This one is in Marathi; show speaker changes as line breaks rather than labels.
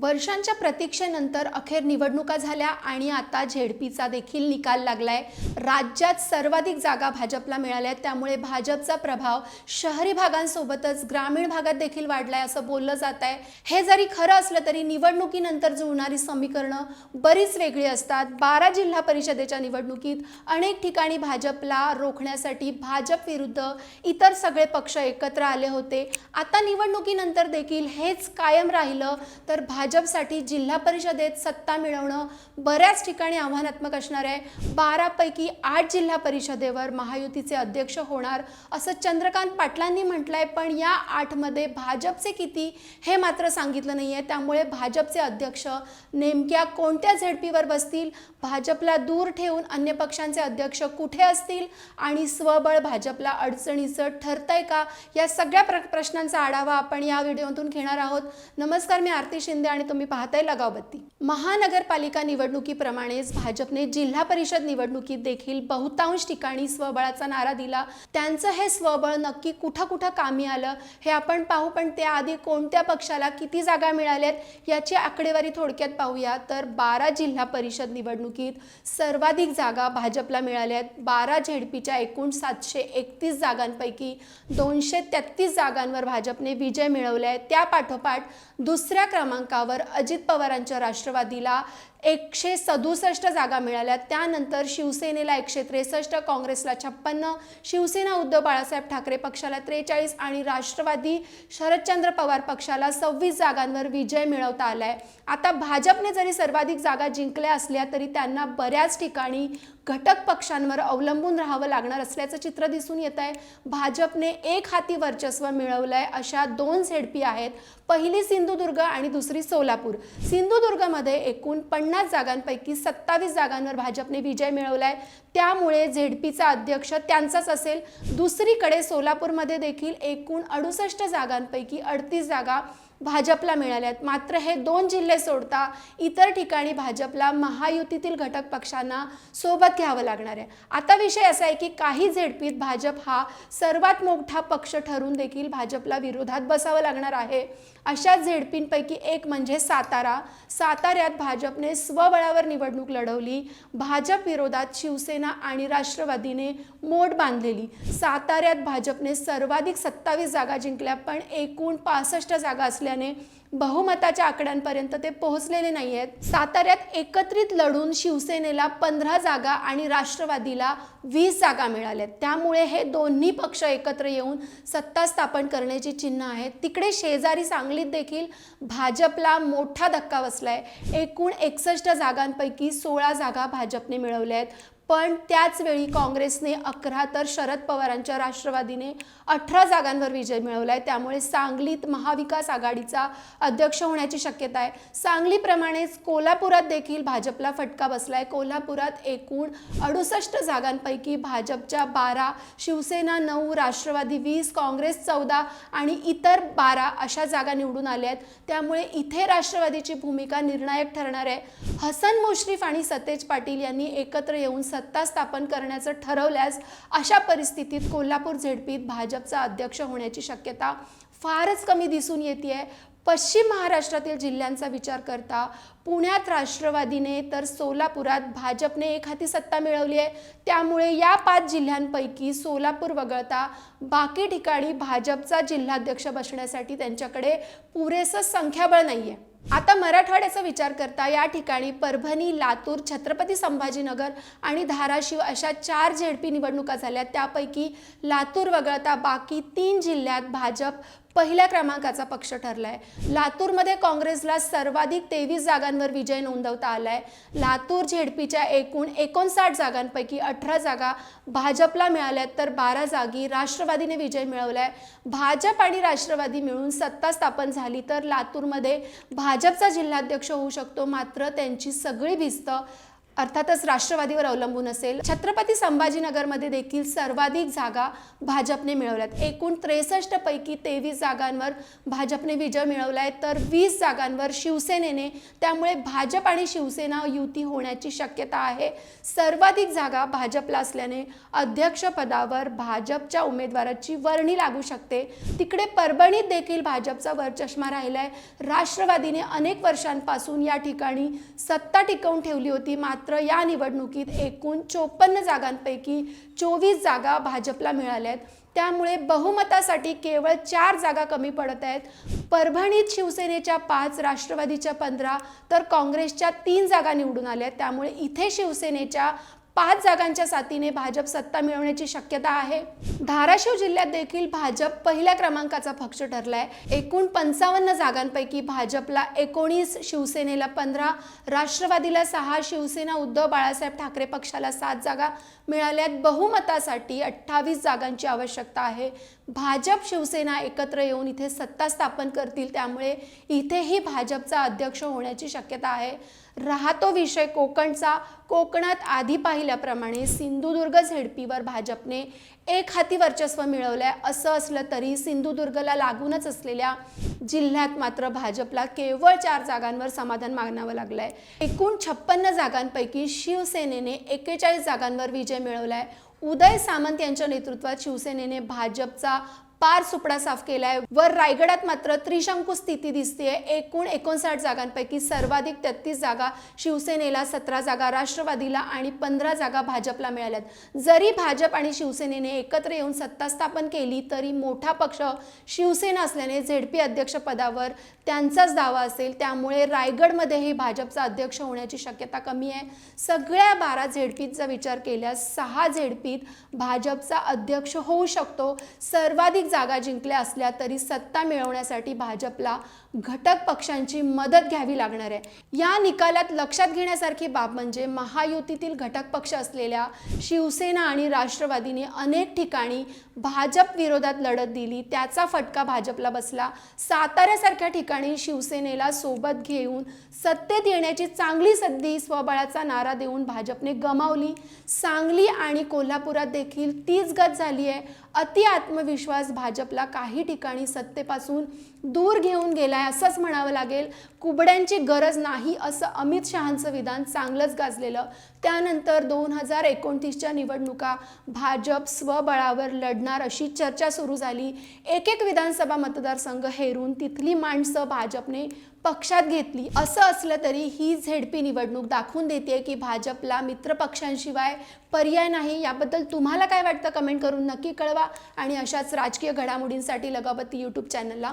वर्षांच्या प्रतीक्षेनंतर अखेर निवडणुका झाल्या आणि आता झेडपीचा देखील निकाल लागलाय. राज्यात सर्वाधिक जागा भाजपला मिळाल्या आहेत. त्यामुळे भाजपचा प्रभाव शहरी भागांसोबतच ग्रामीण भागात देखील वाढलाय असं बोललं जात आहे. हे जरी खरं असलं तरी निवडणुकीनंतर जुळणारी समीकरणं बरीच वेगळी असतात. बारा जिल्हा परिषदेच्या निवडणुकीत अनेक ठिकाणी भाजपला रोखण्यासाठी भाजप विरुद्ध इतर सगळे पक्ष एकत्र आले होते. आता निवडणुकीनंतर देखील हेच कायम राहिलं तर भाजपसाठी जिल्हा परिषदेत सत्ता मिळवणं बऱ्याच ठिकाणी आव्हानात्मक असणार आहे. बारापैकी आठ जिल्हा परिषदेवर महायुतीचे अध्यक्ष होणार असं चंद्रकांत पाटलांनी म्हटलंय. पण या आठमध्ये भाजपचे किती हे मात्र सांगितलं नाही आहे त्यामुळे भाजपचे अध्यक्ष नेमक्या कोणत्या झेडपीवर बसतील? भाजपला दूर ठेवून अन्य पक्षांचे अध्यक्ष कुठे असतील? आणि स्वबळ भाजपला अडचणीचं ठरतंय का? या सगळ्या प्र प्रश्नांचा आढावा आपण या व्हिडिओतून घेणार आहोत. नमस्कार मी आरती शिंदे आणि तुम्ही पाहताय लगावबत्ती. महानगरपालिका निवडणुकीप्रमाणेच भाजपने जिल्हा परिषद निवडणुकीत देखील बहुतांश ठिकाणी स्वबळाचा नारा दिला. त्यांचं हे स्वबळ नक्की कुठं कुठं कामी आलं हे आपण पाहू. पण त्याआधी कोणत्या पक्षाला किती जागा मिळाल्यात याची आकडेवारी थोडक्यात पाहूया. तर बारा जिल्हा परिषद निवडणुकीत सर्वाधिक जागा भाजपला मिळाल्यात. बारा झेडपीच्या एकूण सातशे एकतीस जागांपैकी दोनशे तेहतीस जागांवर भाजपने विजय मिळवला आहे त्यापाठोपाठ दुसऱ्या क्रमांकावर अजित पवारांच्या राष्ट्रवादीला एकशे सदुसष्ट जागा मिळाल्या. त्यानंतर शिवसेनेला एकशे त्रेसष्ट काँग्रेसला छप्पन्न शिवसेना उद्धव बाळासाहेब ठाकरे पक्षाला त्रेचाळीस आणि राष्ट्रवादी शरदचंद्र पवार पक्षाला सव्वीस जागांवर विजय मिळवता आलाय. आता भाजपने जरी सर्वाधिक जागा जिंकल्या असल्या तरी त्यांना बऱ्याच ठिकाणी घटक पक्षांवर अवलंबून राहावं लागणार असल्याचं चित्र दिसून येत आहे. भाजपने एक हाती वर्चस्व मिळवलंय अशा दोन झेडपी आहेत. पहिली सिंधुदुर्ग आणि दुसरी सोलापूर. सिंधुदुर्गमध्ये एकूण पण पन्नास जागांपैकी सत्तावीस जागांवर भाजपने विजय मिळवलाय. त्यामुळे झेडपीचा अध्यक्ष त्यांचाच असेल. दुसरीकडे सोलापूरमध्ये देखील एकूण अडुसष्ट जागांपैकी अडतीस जागा भाजपला मिळाल्यात. मात्र हे दोन जिल्हे सोडता इतर ठिकाणी भाजपला महायुतीतील घटक पक्षांना सोबत घ्यावं लागणार आहे. आता विषय असा आहे की काही झेडपीत भाजप हा सर्वात मोठा पक्ष ठरून देखील भाजपला विरोधात बसावं लागणार आहे. अशा झेडपींपैकी एक म्हणजे सातारा. साताऱ्यात भाजपने स्वबळावर निवडणूक लढवली. भाजप विरोधात शिवसेना आणि राष्ट्रवादीने मोड बांधलेली. साताऱ्यात भाजपने सर्वाधिक सत्तावीस जागा जिंकल्या पण एकूण पासष्ट जागा असल्याने बहुमताच्या आकड्यांपर्यंत ते पोहोचलेले नाही आहेत साताऱ्यात एकत्रित लढून शिवसेनेला पंधरा जागा आणि राष्ट्रवादीला वीस जागा मिळाल्यात. त्यामुळे हे दोन्ही पक्ष एकत्र येऊन सत्ता स्थापन करण्याची चिन्ह आहेत. तिकडे शेजारी सांगलीत देखील भाजपला मोठा धक्का बसलाय. एकूण एकसष्ट जागांपैकी सोळा जागा भाजपने मिळवल्या आहेत पण त्याचवेळी काँग्रेसने अकरा तर शरद पवारांच्या राष्ट्रवादीने अठरा जागांवर विजय मिळवलाय. त्यामुळे सांगलीत महाविकास आघाडीचा अध्यक्ष होण्याची शक्यता आहे. सांगलीप्रमाणेच कोल्हापुरात देखील भाजपला फटका बसलाय. कोल्हापुरात एकूण अडुसष्ट जागांपैकी भाजपच्या बारा शिवसेना नऊ राष्ट्रवादी वीस काँग्रेस चौदा आणि इतर बारा अशा जागा निवडून आल्या आहेत. त्यामुळे इथे राष्ट्रवादीची भूमिका निर्णायक ठरणार आहे. हसन मुश्रीफ आणि सतेज पाटील यांनी एकत्र येऊन सत्ता स्थापन करण्याचं ठरवल्यास अशा परिस्थितीत कोल्हापूर झेडपीत भाजपचा अध्यक्ष होण्याची शक्यता फारच कमी दिसून येते पश्चिम महाराष्ट्रातील जिल्ह्यांचा विचार करता पुण्यात राष्ट्रवादीने तर सोलापुरात भाजपने एक हाती सत्ता मिळवली आहे. त्यामुळे या पाच जिल्ह्यांपैकी सोलापूर वगळता बाकी ठिकाणी भाजपचा जिल्हाध्यक्ष बसण्यासाठी त्यांच्याकडे पुरेसं संख्याबळ नाही आहे आता मराठवाड्याचा विचार करता या ठिकाणी परभणी लातूर छत्रपती संभाजीनगर आणि धाराशिव अशा चार झेडपी निवडणुका झाल्या. त्यापैकी लातूर वगळता बाकी तीन जिल्ह्यात भाजप पहिल्या क्रमांकाचा पक्ष ठरला आहे लातूरमध्ये काँग्रेसला सर्वाधिक तेवीस जागांवर विजय नोंदवता आला आहे लातूर झेडपीच्या एकूण एकोणसाठ जागांपैकी अठरा जागा भाजपला मिळाल्यात तर बारा जागी राष्ट्रवादीने विजय मिळवला आहे भाजप आणि राष्ट्रवादी मिळून सत्ता स्थापन झाली तर लातूरमध्ये भाजपचा जिल्हाध्यक्ष होऊ शकतो मात्र त्यांची सगळी भिस्त अर्थातच राष्ट्रवादीवर अवलंबून असेल. छत्रपती संभाजीनगरमध्ये देखील सर्वाधिक जागा भाजपने मिळवल्यात. एकूण त्रेसष्ट पैकी तेवीस जागांवर भाजपने विजय मिळवला आहे तर वीस जागांवर शिवसेनेने. त्यामुळे भाजप आणि शिवसेना युती होण्याची शक्यता आहे. सर्वाधिक जागा भाजपला असल्याने अध्यक्षपदावर भाजपच्या उमेदवाराची वर्णी लागू शकते. तिकडे परभणीत देखील भाजपचा वरचष्मा आहे राष्ट्रवादीने अनेक वर्षांपासून या ठिकाणी सत्ता टिकवून ठेवली होती. मात्र मात्र या निवडणुकीत एकूण चोपन्न जागांपैकी चोवीस जागा भाजपला मिळाल्या आहेत. त्यामुळे बहुमतासाठी केवळ चार जागा कमी पडत आहेत. परभणीत शिवसेनेच्या पाच राष्ट्रवादीच्या पंधरा तर काँग्रेसच्या तीन जागा निवडून आल्या त्यामुळे इथे शिवसेनेच्या पाच जागांच्या साथीने भाजप सत्ता मिळवण्याची शक्यता आहे. धाराशिव जिल्ह्यात देखील भाजप पहिल्या क्रमांकाचा पक्ष ठरलाय. एकूण पंचावन्न जागांपैकी भाजपला एकोणीस शिवसेनेला पंधरा राष्ट्रवादीला सहा शिवसेना उद्धव बाळासाहेब ठाकरे पक्षाला सात जागा मिळाल्यात. बहुमतासाठी अठ्ठावीस जागांची आवश्यकता आहे. भाजप शिवसेना एकत्र येऊन इथे सत्ता स्थापन करतील त्यामुळे इथेही भाजपचा अध्यक्ष होण्याची शक्यता आहे. राहतो विषय कोकणचा. कोकणात आधी पाहिल्याप्रमाणे सिंधुदुर्ग झेडपीवर भाजपने एक हाती वर्चस्व मिळवलंय. असं असलं तरी सिंधुदुर्गला लागूनच असलेल्या जिल्ह्यात मात्र भाजपला केवळ चार जागांवर समाधान मानावं लागलंय. एकूण छप्पन्न जागांपैकी शिवसेनेने एकेचाळीस जागांवर विजय मिळवलाय. उदय सामंत यांच्या नेतृत्वात शिवसेनेने भाजपचा पार सुपडा साफ केलाय. वर रायगडात मात्र त्रिशंकू स्थिती दिसतेय. एकूण एकोणसाठ जागांपैकी सर्वाधिक तेहतीस जागा शिवसेनेला सतरा जागा राष्ट्रवादीला आणि पंधरा जागा भाजपला मिळाल्यात. जरी भाजप आणि शिवसेनेने एकत्र येऊन सत्ता स्थापन केली तरी मोठा पक्ष शिवसेना असल्याने झेडपी अध्यक्षपदावर त्यांचाच दावा असेल. त्यामुळे रायगडमध्येही भाजपचा अध्यक्ष होण्याची शक्यता कमी आहे. सगळ्या बारा झेडपीचा विचार केल्यास सहा झेडपीत भाजपचा अध्यक्ष होऊ शकतो. सर्वाधिक जागा जिंकल्या असल्या तरी सत्ता मिळवण्यासाठी भाजपला घटक पक्षांची मदत घ्यावी लागणार आहे. या निकालात लक्षात घेण्यासारखी बाब म्हणजे महायुतीतील घटक पक्ष असलेल्या शिवसेना आणि राष्ट्रवादीने अनेक ठिकाणी भाजप विरोधात लढत दिली. त्याचा फटका भाजपला बसला. साताऱ्यासारख्या ठिकाणी शिवसेनेला सोबत घेऊन सत्तेत येण्याची चांगली संधी स्वबळाचा नारा देऊन भाजपने गमावली. सांगली आणि कोल्हापुरात देखील तीच गत झाली आहे. अति आत्मविश्वास भाजपला काही ठिकाणी सत्तेपासून दूर घेऊन गेलाय असंच म्हणावं लागेल. कुबड्यांची गरज नाही असं अमित शहांचं विधान चांगलंच गाजलेलं. त्यानंतर दोन हजार एकोणतीसच्या निवडणुका भाजप स्वबळावर लढणार अशी चर्चा सुरू झाली. एक एक विधानसभा मतदारसंघ हेरून तिथली माणसं भाजपने पक्षात घेतली. असं असलं तरी ही झेडपी निवडणूक दाखवून देते की भाजपला मित्रपक्षांशिवाय पर्याय नाही. याबद्दल तुम्हाला काय वाटतं? कमेंट करून नक्की कळवा. आणि अशाच राजकीय घडामोडींसाठी लगावती यूट्यूब चॅनलला